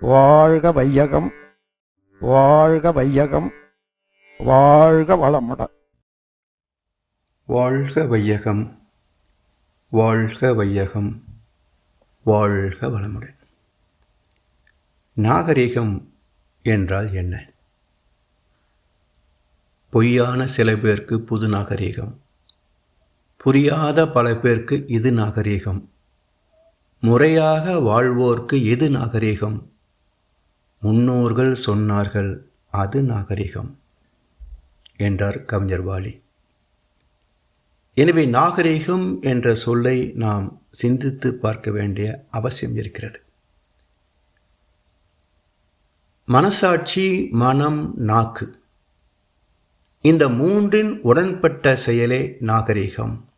வாழ்க வையகம் வாழ்க வையகம் வாழ்க வளமுடன் வாழ்க வையகம் வாழ்க வையகம் வாழ்க வளமுடன் நாகரிகம் என்றால் என்ன? பொய்யான சில பேருக்கு புது நாகரிகம் புரியாத பல பேருக்கு இது நாகரிகம் முறையாக வாழ்வோர்க்கு எது நாகரிகம்? முன்னோர்கள் சொன்னார்கள் அது நாகரிகம் என்றார் கவிஞர் வாலி. எனவே நாகரிகம் என்ற சொல்லை நாம் சிந்தித்து பார்க்க வேண்டிய அவசியம் இருக்கிறது. மனசாட்சி மனம் நாக்கு. இந்த மூன்றின் உடன்பட்ட செயலே நாகரிகம்.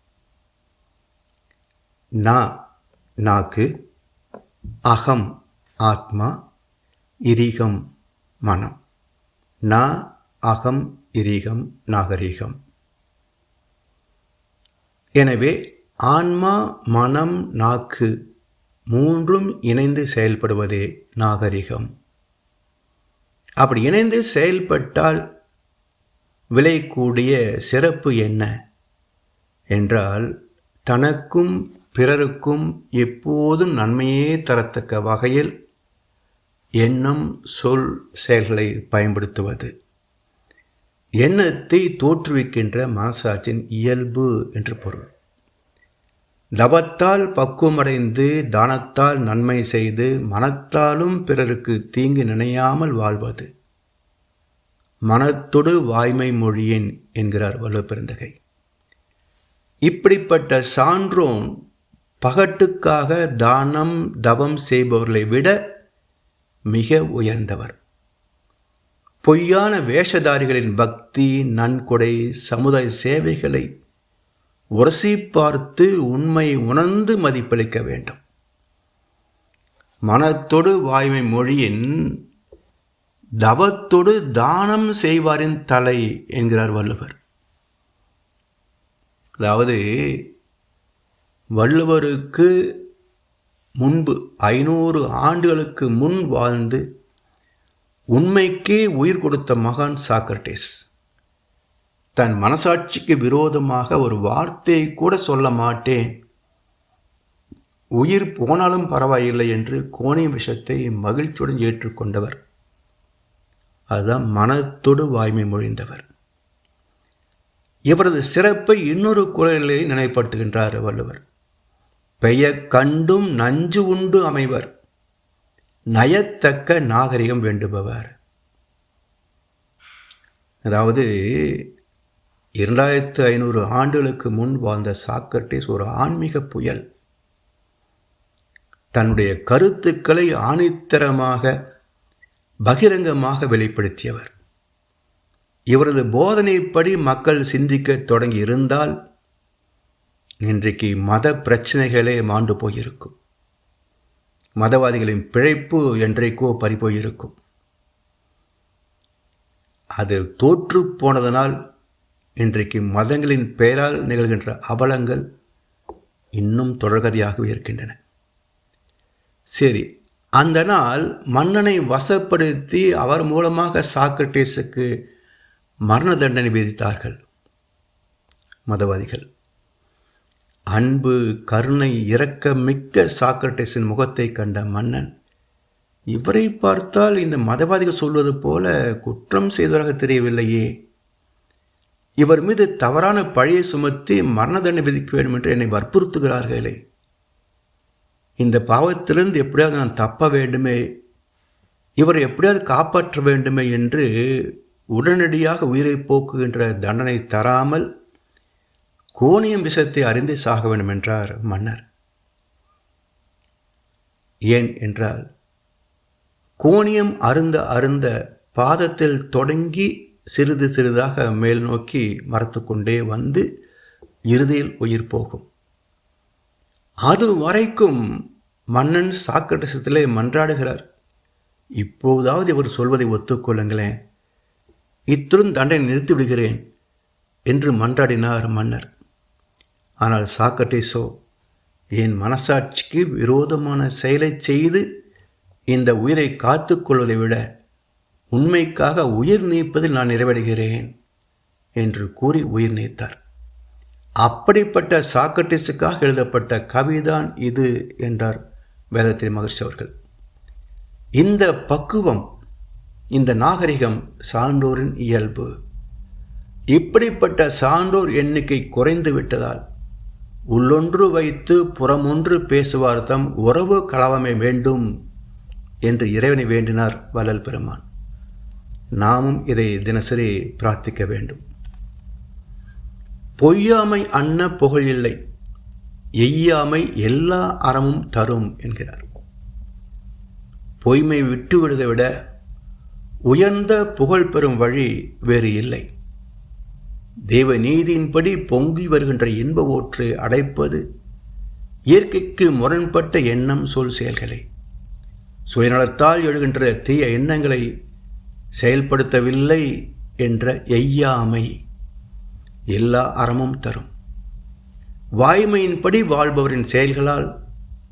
நா நாக்கு. அகம் ஆத்மா. இரிகம் மனம். நா அகம் இரிகம் நாகரிகம். எனவே ஆன்மா மனம் நாக்கு மூன்றும் இணைந்து செயல்படுவதே நாகரிகம். அப்படி இணைந்து செயல்பட்டால் விளையக்கூடிய சிறப்பு என்ன? என்றால் தனக்கும் பிறருக்கும் எப்போதும் நன்மையே தரத்தக்க வகையில் எண்ணம் சொல் செயல்களை பயன்படுத்துவது. எண்ணத்தை தோற்றுவிக்கின்ற மனசாட்சியின் இயல்பு என்று பொருள். தவத்தால் பக்குவமடைந்து தானத்தால் நன்மை செய்து மனத்தாலும் பிறருக்கு தீங்கு நினையாமல் வாழ்வது. மனத்தொடு வாய்மை மொழியின் என்கிறார் வலுப்பெருந்தகை இப்படிப்பட்ட சான்றோன் பகட்டுக்காக தானம் தவம் செய்பவர்களை விட மிக உயர்ந்தவர். பொய்யான வேஷதாரிகளின் பக்தி நன்கொடை சமுதாய சேவைகளை உரசி பார்த்து உண்மை உணர்ந்து மதிப்பளிக்க வேண்டும். மனத்தொடு வாய்மை மொழியின் தவத்தொடு தானம் செய்வாரின் தலை என்கிறார் வள்ளுவர். அதாவது வள்ளுவருக்கு முன்பு ஐநூறு ஆண்டுகளுக்கு முன் வாழ்ந்து உண்மைக்கே உயிர் கொடுத்த மகான் சாக்ரட்டிஸ் தன் மனசாட்சிக்கு விரோதமாக ஒரு வார்த்தையை கூட சொல்ல மாட்டேன். உயிர் போனாலும் பரவாயில்லை என்று கோணிய விஷத்தை மகிழ்ச்சியுடன் ஏற்றுக்கொண்டவர். அதுதான் மனத்தொடு வாய்மை மொழிந்தவர். இவரது சிறப்பை இன்னொரு குரலிலே நினைப்படுத்துகின்றார் வள்ளுவர். பெயர் கண்டும் நஞ்சு உண்டு அமைவர். நயத்தக்க நாகரிகம் வேண்டுபவர். அதாவது இரண்டாயிரத்து ஐநூறு ஆண்டுகளுக்கு முன் வாழ்ந்த சாக்ரட்டிஸ் ஒரு ஆன்மீக புயல். தன்னுடைய கருத்துக்களை ஆணித்தரமாக பகிரங்கமாக வெளிப்படுத்தியவர். இவரது போதனைப்படி மக்கள் சிந்திக்க தொடங்கி இருந்தால் இன்றைக்கு மத பிரச்சனைகளே மாண்டு போயிருக்கும். மதவாதிகளின் பிழைப்பு என்றைக்கோ பறிப்போயிருக்கும் அது தோற்று போனதனால் இன்றைக்கு மதங்களின் பெயரால் நிகழ்கின்ற அவலங்கள் இன்னும் தொடர்கதையாகவே இருக்கின்றன. சரி அந்த நாள் மன்னனை வசப்படுத்தி அவர் மூலமாக சாக்ரட்டீஸுக்கு மரண தண்டனை விதித்தார்கள். மதவாதிகள் அன்பு கருணை இரக்க மிக்க சாக்ரட்டிஸின் முகத்தை கண்ட மன்னன் இவரை பார்த்தால் இந்த மதவாதிகள் சொல்வது போல குற்றம் செய்தவராக தெரியவில்லையே. இவர் மீது தவறான பழியை சுமத்தி மரண தண்டனை விதிக்க வேண்டும் என்று என்னை வற்புறுத்துகிறார்களே. இந்த பாவத்திலிருந்து எப்படியாவது நான் தப்ப வேண்டுமே இவரை எப்படியாவது காப்பாற்ற வேண்டுமே என்று உடனடியாக உயிரை போக்குகின்ற தண்டனை தராமல் கோணியம் விஷத்தை அறிந்து சாக வேண்டும் என்றார் மன்னர். ஏன் என்றால் கோணியம் அருந்த அருந்த பாதத்தில் தொடங்கி சிறிது சிறிதாக மேல் நோக்கி மறத்து கொண்டே வந்து இறுதியில் உயிர் போகும். அது வரைக்கும் மன்னன் சாக்கடசத்திலே மன்றாடுகிறார். இப்போதாவது இவர் சொல்வதை ஒத்துக்கொள்ளுங்களேன். இத்துடன் தண்டனை நிறுத்திவிடுகிறேன் என்று மன்றாடினார் மன்னர். ஆனால் சாக்ரட்டிஸோ என் மனசாட்சிக்கு விரோதமான செயலை செய்து இந்த உயிரை காத்துக்கொள்வதை விட உண்மைக்காக உயிர் நீப்பதில் நான் நிறைவடைகிறேன் என்று கூறி உயிர் நீத்தார். அப்படிப்பட்ட சாக்ரட்டிஸுக்காக எழுதப்பட்ட கவிதான் இது என்றார் வேதத்திரி மகர்ஷி அவர்கள். இந்த பக்குவம் இந்த நாகரிகம் சான்றோரின் இயல்பு. இப்படிப்பட்ட சான்றோர் எண்ணிக்கை குறைந்து விட்டதால் உள்ளொன்று வைத்து புறமொன்று பேசுவார் தம் உறவு கலவமை வேண்டும் என்று இறைவனை வேண்டினார் வள்ளல் பெருமான். நாமும் இதை தினசரி பிரார்த்திக்க வேண்டும். பொய்யாமை அன்ன புகழ் இல்லை எய்யாமை எல்லா அறமும் தரும் என்கிறார். பொய்மை விட்டுவிடுவதை விட உயர்ந்த புகழ் பெறும் வழி வேறு இல்லை. தேவ நீதியின்படி பொங்கி வருகின்ற இன்ப ஊற்று அடைப்பது இயற்கைக்கு முரண்பட்ட எண்ணம் சொல் செயல்களை. சுயநலத்தால் எழுகின்ற தீய எண்ணங்களை செயல்படுத்தவில்லை என்ற எய்யாமை எல்லா அறமும் தரும். வாய்மையின்படி வாழ்பவரின் செயல்களால்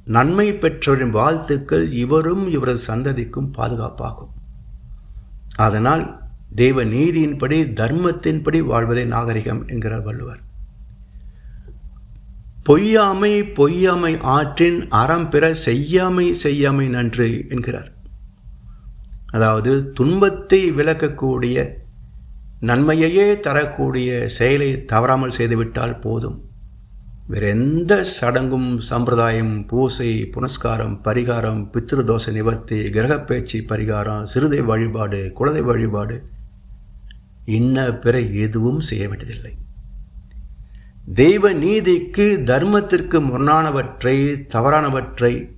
நன்மை பெற்றவரின் வாழ்த்துக்கள் இவரும் இவரது சந்ததிக்கும் பாதுகாப்பாகும். அதனால் தெய்வ நீதியின்படி தர்மத்தின்படி வாழ்வதே நாகரிகம் என்கிறார் வள்ளுவர். பொய்யாமை பொய்யாமை ஆற்றின் அறம் பெற செய்யாமை செய்யாமை நன்று என்கிறார். அதாவது துன்பத்தை விளக்கக்கூடிய நன்மையையே தரக்கூடிய செயலை தவறாமல் செய்துவிட்டால் போதும். வேறு எந்த சடங்கும் சம்பிரதாயம் பூசை புனஸ்காரம் பரிகாரம் பித்திருதோஷ நிவர்த்தி கிரகப்பேச்சு பரிகாரம் சிறுதை வழிபாடு குலதை வழிபாடு இன்ன பிற எதுவும் செய்ய வேண்டியதில்லை. தெய்வ நீதிக்கு தர்மத்திற்கு முரணானவற்றை தவறானவற்றை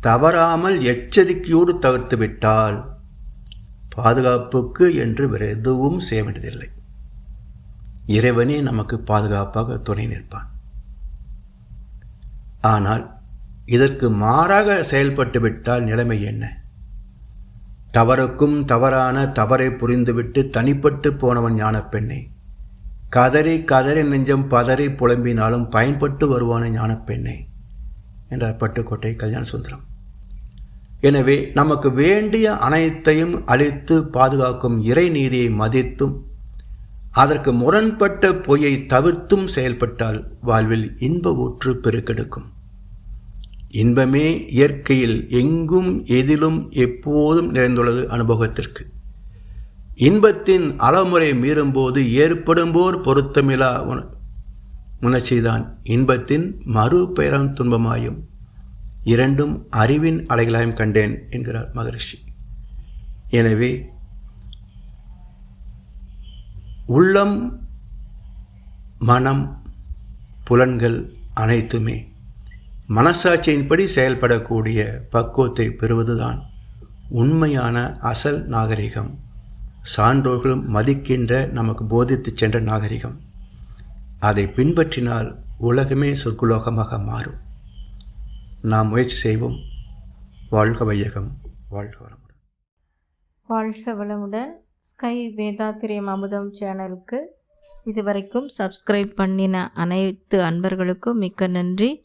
தவறாமல் எச்சரிக்கையோடு தவிர்த்து விட்டால் பாதுகாப்புக்கு என்று வேறு எதுவும் செய்ய வேண்டியதில்லை. இறைவனே நமக்கு பாதுகாப்பாக துணை நிற்பான். ஆனால் இதற்கு மாறாக செயல்பட்டு விட்டால் நிலைமை என்ன? தவறுக்கும் தவறான தவறை புரிந்துவிட்டு தனிப்பட்டு போனவன் ஞான பெண்ணே கதறி கதறி நெஞ்சம் பதறி புலம்பினாலும் பயன்பட்டு வருவான ஞான பெண்ணே என்றார் பட்டுக்கோட்டை கல்யாண சுந்தரம் எனவே நமக்கு வேண்டிய அனைத்தையும் அளித்து பாதுகாக்கும் இறை நீதியை மதித்தும் அதற்கு முரண்பட்ட பொய்யை தவிர்த்தும் செயல்பட்டால் வாழ்வில் இன்ப ஊற்று பெருக்கெடுக்கும். இன்பமே இயற்கையில் எங்கும் எதிலும் எப்போதும் நிறைந்துள்ளது அனுபவத்திற்கு. இன்பத்தின் அளமுறை மீறும்போது ஏற்படும்போர் பொருத்தமிலா உணர்ச்சிதான். இன்பத்தின் மறுபெயரம் துன்பமாயும் இரண்டும் அறிவின் அலைகளாயும் கண்டேன் என்கிறார் மகரிஷி. எனவே உள்ளம் மனம் புலன்கள் அனைத்துமே மனசாட்சியின்படி செயல்படக்கூடிய பக்குவத்தை பெறுவதுதான் உண்மையான அசல் நாகரிகம். சான்றோர்களும் மதிக்கின்ற நமக்கு போதித்து சென்ற நாகரிகம். அதை பின்பற்றினால் உலகமே சொர்க்குலோகமாக மாறும். நாம் முயற்சி செய்வோம். வாழ்க வையகம். வாழ்க வளமுடன். வாழ்க வளமுடன். ஸ்கை வேதாத்திரியம் அமுதம் சேனலுக்கு இதுவரைக்கும் சப்ஸ்கிரைப் பண்ணின அனைத்து அன்பர்களுக்கும் மிக்க நன்றி.